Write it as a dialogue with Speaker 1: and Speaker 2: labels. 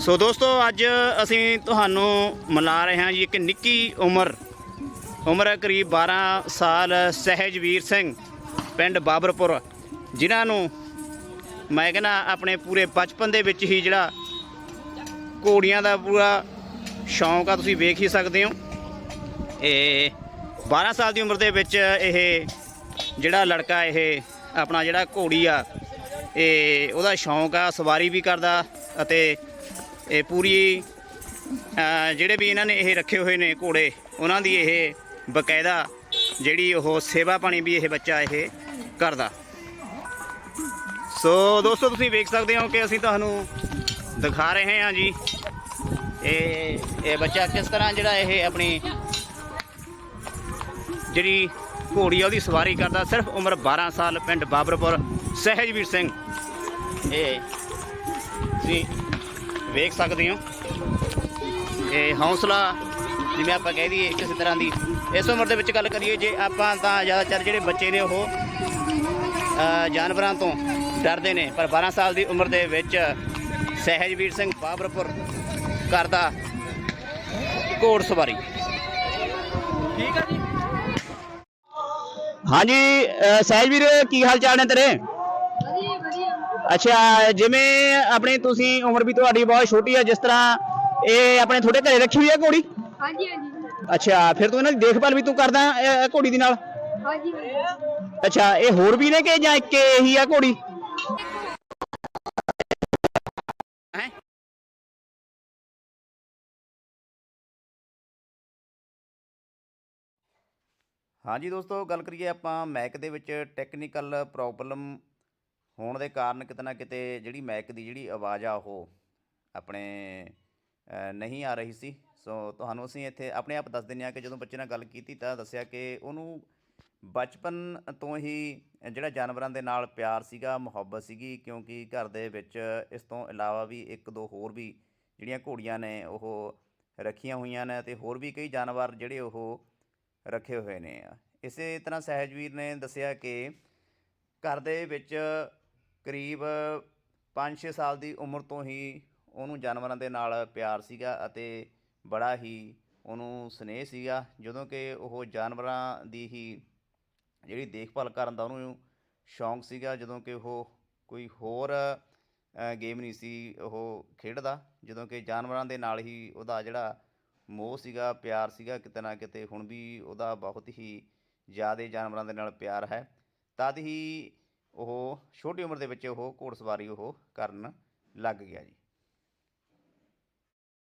Speaker 1: ਸੋ ਦੋਸਤੋ, ਅੱਜ ਅਸੀਂ ਤੁਹਾਨੂੰ ਮਿਲਾ ਰਹੇ ਹਾਂ ਜੀ ਇੱਕ ਨਿੱਕੀ ਉਮਰ ਉਮਰ ਕਰੀਬ 12 ਸਾਲ ਸਹਿਜਵੀਰ ਸਿੰਘ, ਪਿੰਡ ਬਾਬਰਪੁਰ, ਜਿਨ੍ਹਾਂ ਨੂੰ ਮੈਂ ਕਹਿੰਦਾ ਆਪਣੇ ਪੂਰੇ ਬਚਪਨ ਦੇ ਵਿੱਚ ਹੀ ਜਿਹੜਾ ਘੋੜੀਆਂ ਦਾ ਪੂਰਾ ਸ਼ੌਂਕ ਆ, ਤੁਸੀਂ ਵੇਖ ਹੀ ਸਕਦੇ ਹੋ। ਇਹ 12 ਸਾਲ ਦੀ ਉਮਰ ਦੇ ਵਿੱਚ ਇਹ ਜਿਹੜਾ ਲੜਕਾ, ਇਹ ਆਪਣਾ ਜਿਹੜਾ ਘੋੜੀ ਆ, ਇਹ ਉਹਦਾ ਸ਼ੌਂਕ ਆ, ਸਵਾਰੀ ਵੀ ਕਰਦਾ ਅਤੇ ਇਹ ਪੂਰੀ ਜਿਹੜੇ ਵੀ ਇਹਨਾਂ ਨੇ ਇਹ ਰੱਖੇ ਹੋਏ ਨੇ ਘੋੜੇ, ਉਹਨਾਂ ਦੀ ਇਹ ਬਕਾਇਦਾ ਜਿਹੜੀ ਉਹ ਸੇਵਾ ਪਾਣੀ ਵੀ ਇਹ ਬੱਚਾ ਇਹ ਕਰਦਾ। ਸੋ ਦੋਸਤੋ, ਤੁਸੀਂ ਵੇਖ ਸਕਦੇ ਹੋ ਕਿ ਅਸੀਂ ਤੁਹਾਨੂੰ ਦਿਖਾ ਰਹੇ ਹਾਂ ਜੀ, ਇਹ ਇਹ ਬੱਚਾ ਕਿਸ ਤਰ੍ਹਾਂ ਜਿਹੜਾ ਇਹ ਆਪਣੀ ਜਿਹੜੀ ਘੋੜੀ ਆ, ਉਹਦੀ ਸਵਾਰੀ ਕਰਦਾ। ਸਿਰਫ ਉਮਰ 12 ਸਾਲ, ਪਿੰਡ ਬਾਬਰਪੁਰ, ਸਹਿਜਵੀਰ ਸਿੰਘ। ਇਹ ਤੁਸੀਂ ਵੇਖ ਸਕਦੇ ਹੋ। ਇਹ ਹੌਸਲਾ, ਜਿਵੇਂ ਆਪਾਂ ਕਹਿ ਦਈਏ ਕਿਸੇ ਤਰ੍ਹਾਂ ਦੀ। ਇਸ ਉਮਰ ਦੇ ਵਿੱਚ ਗੱਲ ਕਰੀਏ, ਜੇ ਆਪਾਂ ਤਾਂ ਜ਼ਿਆਦਾਤਰ ਜਿਹੜੇ ਬੱਚੇ ਨੇ, ਉਹ ਜਾਨਵਰਾਂ ਤੋਂ ਡਰਦੇ ਨੇ। ਪਰ 12 ਸਾਲ ਦੀ ਉਮਰ ਦੇ ਵਿੱਚ ਸਹਿਜਵੀਰ ਸਿੰਘ ਬਾਬਰਪੁਰ ਕਰਦਾ ਘੋੜ ਸਵਾਰੀ।
Speaker 2: ਠੀਕ ਆ ਜੀ
Speaker 1: ਹਾਂਜੀ ਸਹਿਜਵੀਰ, ਕੀ ਹਾਲ ਚਾਲ ਨੇ ਤੇਰੇ? ਅੱਛਾ ਜਿਵੇਂ ਆਪਣੀ ਤੁਸੀਂ ਉਮਰ ਵੀ ਤੁਹਾਡੀ ਬਹੁਤ ਛੋਟੀ ਹੈ ਜਿਸ ਤਰ੍ਹਾਂ ਇਹ ਆਪਣੇ ਤੁਹਾਡੇ ਘਰੇ ਰੱਖੀ ਹੋਈ ਹੈ ਘੋੜੀ?
Speaker 3: ਹਾਂਜੀ ਹਾਂਜੀ।
Speaker 1: ਅੱਛਾ ਫਿਰ ਤੂੰ ਇਹਨਾਂ ਦੀ ਦੇਖਭਾਲ ਵੀ ਤੂੰ ਕਰਦਾ ਅ, ਘੋੜੀ ਦੀ ਨਾਲ?
Speaker 3: ਹਾਂਜੀ
Speaker 1: ਅੱਛਾ ਇਹ ਹੋਰ ਵੀ ਨੇ ਕਿ ਜਾਂ ਇੱਕ ਹੀ ਆ ਘੋੜੀ? ਹੈਂ? ਹਾਂਜੀ ਦੋਸਤੋ ਗੱਲ ਕਰੀਏ ਆਪਾਂ ਮੈਕ ਦੇ ਵਿੱਚ ਟੈਕਨੀਕਲ ਪ੍ਰੋਬਲਮ ਹੋਣ ਦੇ ਕਾਰਨ ਕਿਤੇ ਨਾ ਕਿਤੇ ਜਿਹੜੀ ਮੈਕ ਦੀ ਜਿਹੜੀ ਆਵਾਜ਼ ਆ ਉਹ ਆਪਣੇ ਨਹੀਂ ਆ ਰਹੀ ਸੀ। ਸੋ ਤੁਹਾਨੂੰ ਅਸੀਂ ਇੱਥੇ ਆਪਣੇ ਆਪ ਦੱਸ ਦਿੰਦੇ ਹਾਂ ਕਿ ਜਦੋਂ ਬੱਚੇ ਨਾਲ ਗੱਲ ਕੀਤੀ ਤਾਂ ਦੱਸਿਆ ਕਿ ਉਹਨੂੰ ਬਚਪਨ ਤੋਂ ਹੀ ਜਿਹੜਾ ਜਾਨਵਰਾਂ ਦੇ ਨਾਲ ਪਿਆਰ ਸੀਗਾ, ਮੁਹੱਬਤ ਸੀਗੀ, ਕਿਉਂਕਿ ਘਰ ਦੇ ਵਿੱਚ ਇਸ ਤੋਂ ਇਲਾਵਾ ਵੀ ਇੱਕ ਦੋ ਹੋਰ ਵੀ ਜਿਹੜੀਆਂ ਘੋੜੀਆਂ ਨੇ ਉਹ ਰੱਖੀਆਂ ਹੋਈਆਂ ਨੇ ਤੇ ਹੋਰ ਵੀ ਕਈ ਜਾਨਵਰ ਜਿਹੜੇ ਉਹ ਰੱਖੇ ਹੋਏ ਨੇ ਇਸੇ ਤਰ੍ਹਾਂ ਸਹਿਜਵੀਰ ਨੇ ਦੱਸਿਆ ਕਿ ਘਰ ਦੇ ਵਿੱਚ ਕਰੀਬ 5-6 ਸਾਲ ਦੀ ਉਮਰ ਤੋਂ ਹੀ ਉਹਨੂੰ ਜਾਨਵਰਾਂ ਦੇ ਨਾਲ ਪਿਆਰ ਸੀਗਾ ਅਤੇ ਬੜਾ ਹੀ ਉਹਨੂੰ ਸਨੇਹ ਸੀਗਾ। ਜਦੋਂ ਕਿ ਉਹ ਜਾਨਵਰਾਂ ਦੀ ਹੀ ਜਿਹੜੀ ਦੇਖਭਾਲ ਕਰਨ ਦਾ ਉਹਨੂੰ ਸ਼ੌਂਕ ਸੀਗਾ, ਜਦੋਂ ਕਿ ਉਹ ਕੋਈ ਹੋਰ ਗੇਮ ਨਹੀਂ ਸੀ ਉਹ ਖੇਡਦਾ। ਜਦੋਂ ਕਿ ਜਾਨਵਰਾਂ ਦੇ ਨਾਲ ਹੀ ਉਹਦਾ ਜਿਹੜਾ ਮੋਹ ਸੀਗਾ, ਪਿਆਰ ਸੀਗਾ, ਕਿਤੇ ਨਾ ਕਿਤੇ ਹੁਣ ਵੀ ਉਹਦਾ ਬਹੁਤ ਹੀ ਜ਼ਿਆਦਾ ਜਾਨਵਰਾਂ ਦੇ ਨਾਲ ਪਿਆਰ ਹੈ। ਤਦ ਹੀ ਉਹ ਛੋਟੀ ਉਮਰ ਦੇ ਵਿੱਚ ਉਹ ਘੋੜਸਵਾਰੀ ਉਹ ਕਰਨ ਲੱਗ ਗਿਆ ਜੀ।